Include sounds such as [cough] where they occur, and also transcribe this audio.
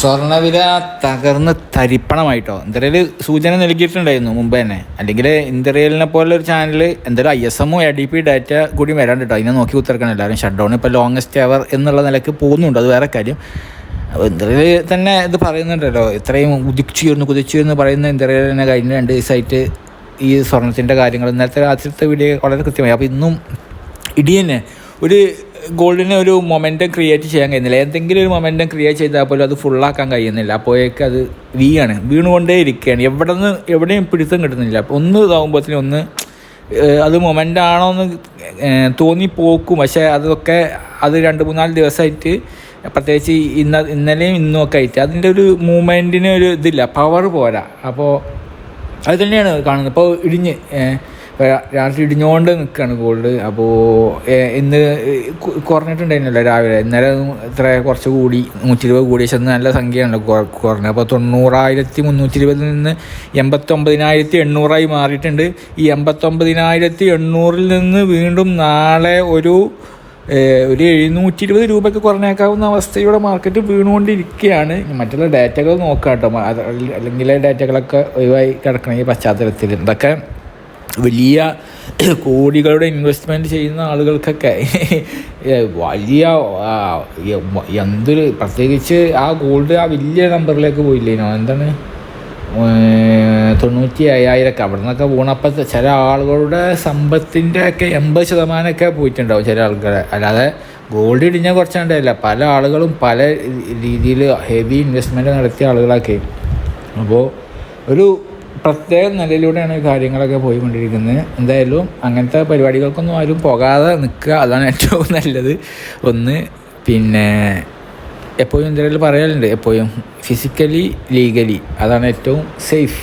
സ്വർണവില തകർന്ന് തരിപ്പണമായിട്ടോ. ഇന്ത്യയിൽ സൂചന നൽകിയിട്ടുണ്ടായിരുന്നു മുമ്പ് തന്നെ. അല്ലെങ്കിൽ ഇന്ത്യയിലിനെ പോലെ ഒരു ചാനൽ എന്തായാലും ഐ എസ് എമ്മോ എ ഡി പി ഡാറ്റ കൂടി വരാണ്ട് കേട്ടോ അതിനെ നോക്കി ഉത്തരക്കണം എല്ലാവരും ഷട്ട് ഡൗൺ ഇപ്പോൾ ലോങ്സ്റ്റ് അവർ എന്നുള്ള നിലയ്ക്ക് പോകുന്നുണ്ട്. അത് വേറെ കാര്യം. ഇന്ത്യയിൽ തന്നെ ഇത് പറയുന്നുണ്ടല്ലോ. ഇത്രയും ഉദിച്ചുയർന്നു കുതിച്ചുയർന്നു പറയുന്ന ഇന്ത്യയിൽ തന്നെ കഴിഞ്ഞ രണ്ട് ദിവസമായിട്ട് ഈ സ്വർണത്തിന്റെ കാര്യങ്ങൾ. ഇന്നലത്തെ രാത്രിത്തെ വീഡിയോ വളരെ കൃത്യമായി. അപ്പോൾ ഇന്നും ഇടി തന്നെ ഒരു ഗോൾഡിന് ഒരു മൊമെന്റം ക്രിയേറ്റ് ചെയ്യാൻ കഴിയുന്നില്ല. എന്തെങ്കിലും ഒരു മൊമെന്റം ക്രിയേറ്റ് ചെയ്താൽ പോലും അത് ഫുള്ളാക്കാൻ കഴിയുന്നില്ല. അപ്പോഴേക്ക് അത് വീയാണ് വീണുകൊണ്ടേ ഇരിക്കുകയാണ് എവിടെ നിന്ന് എവിടെയും പിടുത്തം കിട്ടുന്നില്ല. ഒന്ന് ഇതാകുമ്പോഴത്തേനും ഒന്ന് അത് മൊമെന്റ് ആണോ എന്ന് തോന്നിപ്പോക്കും. പക്ഷേ അതൊക്കെ അത് രണ്ട് മൂന്നാൽ ദിവസമായിട്ട് പ്രത്യേകിച്ച് ഇന്ന ഇന്നലെയും ഇന്നും ഒക്കെ ആയിട്ട് അതിന്റെ ഒരു മൂവ്മെന്റിന് ഒരു ഇതില്ല. പവർ പോരാ. അപ്പോൾ അത് തന്നെയാണ് കാണുന്നത്. ഇപ്പോൾ ഇടിഞ്ഞ് രാത്രി ഇടിഞ്ഞുകൊണ്ട് നിൽക്കുകയാണ് ഗോൾഡ് അപ്പോൾ ഇന്ന് കുറഞ്ഞിട്ടുണ്ടായിരുന്നല്ലോ രാവിലെ. ഇന്നലെ ഇത്ര കുറച്ച് കൂടി നൂറ്റി ഇരുപത് കൂടി. പക്ഷെ നല്ല സംഖ്യയാണല്ലോ കുറ- കുറഞ്ഞത്. അപ്പോൾ തൊണ്ണൂറായിരത്തി മുന്നൂറ്റി ഇരുപതിൽ നിന്ന് എൺപത്തൊമ്പതിനായിരത്തി എണ്ണൂറായി മാറിയിട്ടുണ്ട്. ഈ എൺപത്തൊമ്പതിനായിരത്തി എണ്ണൂറിൽ നിന്ന് വീണ്ടും നാളെ ഒരു ഒരു എഴുന്നൂറ്റി ഇരുപത് രൂപയ്ക്ക് കുറഞ്ഞേക്കാവുന്ന അവസ്ഥയുടെ മാർക്കറ്റ് വീണുകൊണ്ടിരിക്കുകയാണ്. മറ്റുള്ള ഡാറ്റകൾ നോക്കാം കേട്ടോ അല്ലെങ്കിൽ ഡാറ്റകളൊക്കെ ഒഴിവായി കിടക്കണം ഈ പശ്ചാത്തലത്തിൽ. ഇതൊക്കെ വലിയ [coughs] കോടികളുടെ ഇൻവെസ്റ്റ്മെന്റ് ചെയ്യുന്ന ആളുകൾക്കൊക്കെ [laughs] വലിയ എന്തൊരു പ്രത്യേകിച്ച് ആ ഗോൾഡ് ആ വലിയ നമ്പറിലേക്ക് പോയില്ലേനോ എന്താണ്? തൊണ്ണൂറ്റി അയ്യായിരമൊക്കെ അവിടെ നിന്നൊക്കെ പോകണപ്പോൾ ചില ആളുകളുടെ സമ്പത്തിന്റെ ഒക്കെ എൺപത് ശതമാനമൊക്കെ പോയിട്ടുണ്ടാവും ചില ആൾക്കാരെ. അല്ലാതെ ഗോൾഡ് ഇടിഞ്ഞ കുറച്ചാണ്ടല്ല പല ആളുകളും പല രീതിയിൽ ഹെവി ഇൻവെസ്റ്റ്മെന്റ് നടത്തിയ ആളുകളൊക്കെ. അപ്പോൾ ഒരു പ്രത്യേക നിലയിലൂടെയാണ് കാര്യങ്ങളൊക്കെ പോയിക്കൊണ്ടിരിക്കുന്നത്. എന്തായാലും അങ്ങനത്തെ പരിപാടികൾക്കൊന്നും ആരും പോകാതെ നിൽക്കുക അതാണ് ഏറ്റവും നല്ലത്. ഒന്ന് പിന്നെ എപ്പോഴും എന്തെങ്കിലും പറയാറുണ്ട് എപ്പോഴും ഫിസിക്കലി ലീഗലി അതാണ് ഏറ്റവും സേഫ്